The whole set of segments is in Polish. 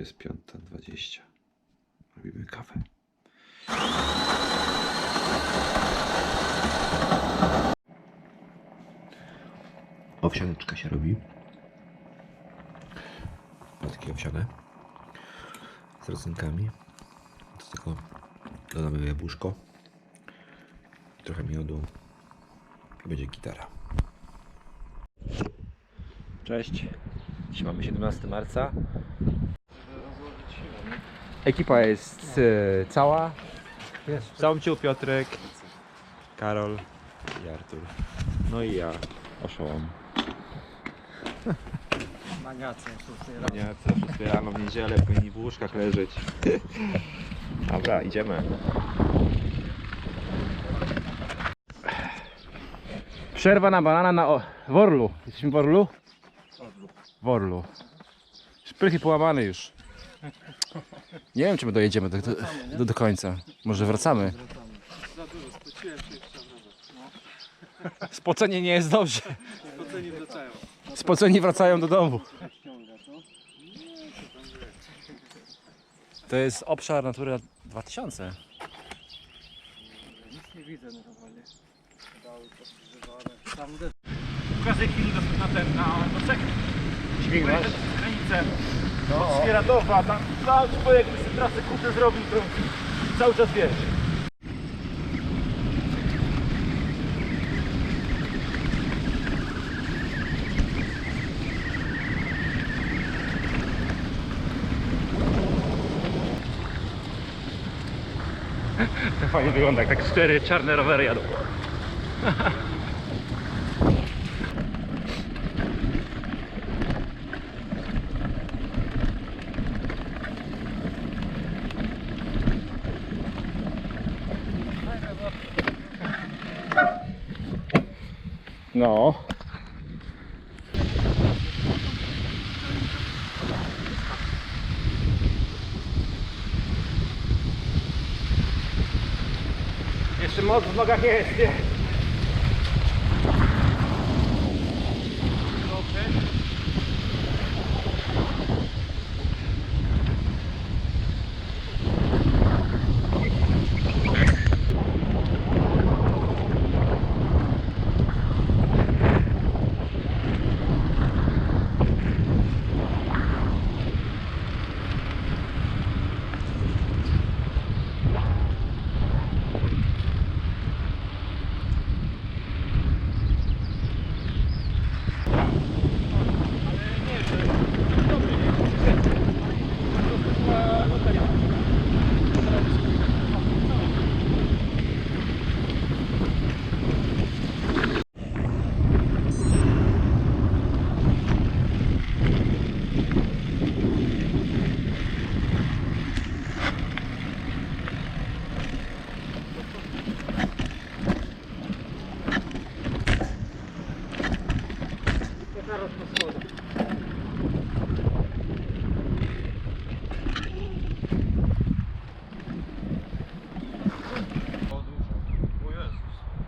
Jest piąta dwadzieścia. Robimy kawę. Owsianeczka się robi. Płatki owsiane. Z rodzynkami. Do tego dodamy jabłuszko. Trochę miodu. I będzie gitara. Cześć. Dzisiaj mamy 17 marca. Ekipa jest e, cała. Samciu, Piotrek, Karol i Artur. No i ja, oszołom. Maniacy, Nie, co 6 rano w niedzielę powinni w łóżkach leżeć. Dobra, idziemy. Przerwa na banana na o, w Orlu. Jesteśmy w Orlu? W Orlu. Szprychy połamane już. Nie wiem, czy my dojedziemy do, do, do, do końca. Może wracamy. Za dużo, spociłem się jeszcze Spocenie nie jest dobrze. Spoceni wracają. Spoceni wracają do domu. To jest obszar Natura 2000. Nic nie widzę normalnie. Dały każdej chwili do, na ten, na nosek. Dźwignąć? Granicę. No. Świeradowa, tam cały człowiek sobie trasę kupę zrobił, to cały czas wiesz. Fajnie wygląda, jak tak cztery czarne rowery jadą. No. Jeszcze moc w nogach jest, nie?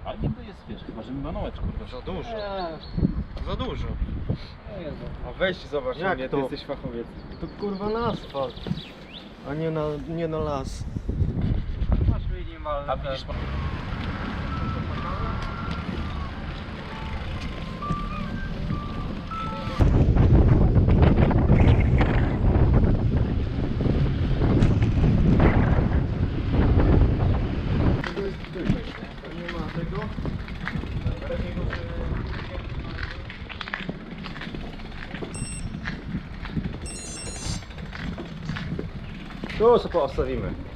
Ale nie to jest, manołecz, kurwa. Za dużo. Za dużo. A weź zobacz Jak mnie, to? ty jesteś fachowiec. To kurwa na asfalt, a nie na, nie na las. Masz minimalny A widzisz, Tu sobie postawimy.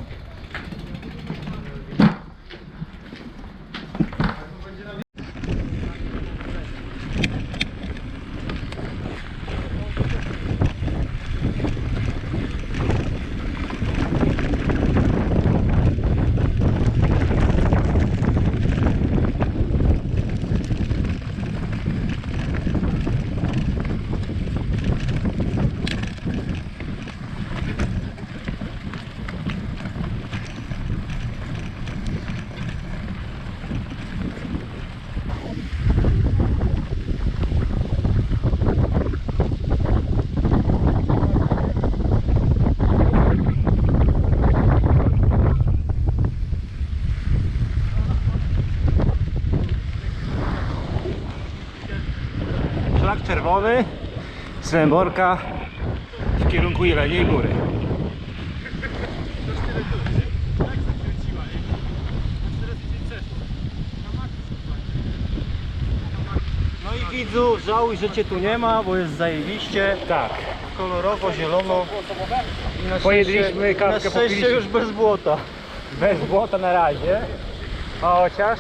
Czerwony z Lęborka w kierunku Jeleniej Góry. No i widzu, żałuj, że cię tu nie ma, bo jest zajebiście, Tak. kolorowo, zielono. I na Pojedliśmy, szczęście- kawkę Na szczęście popiliśmy. już bez błota. Bez błota na razie. Chociaż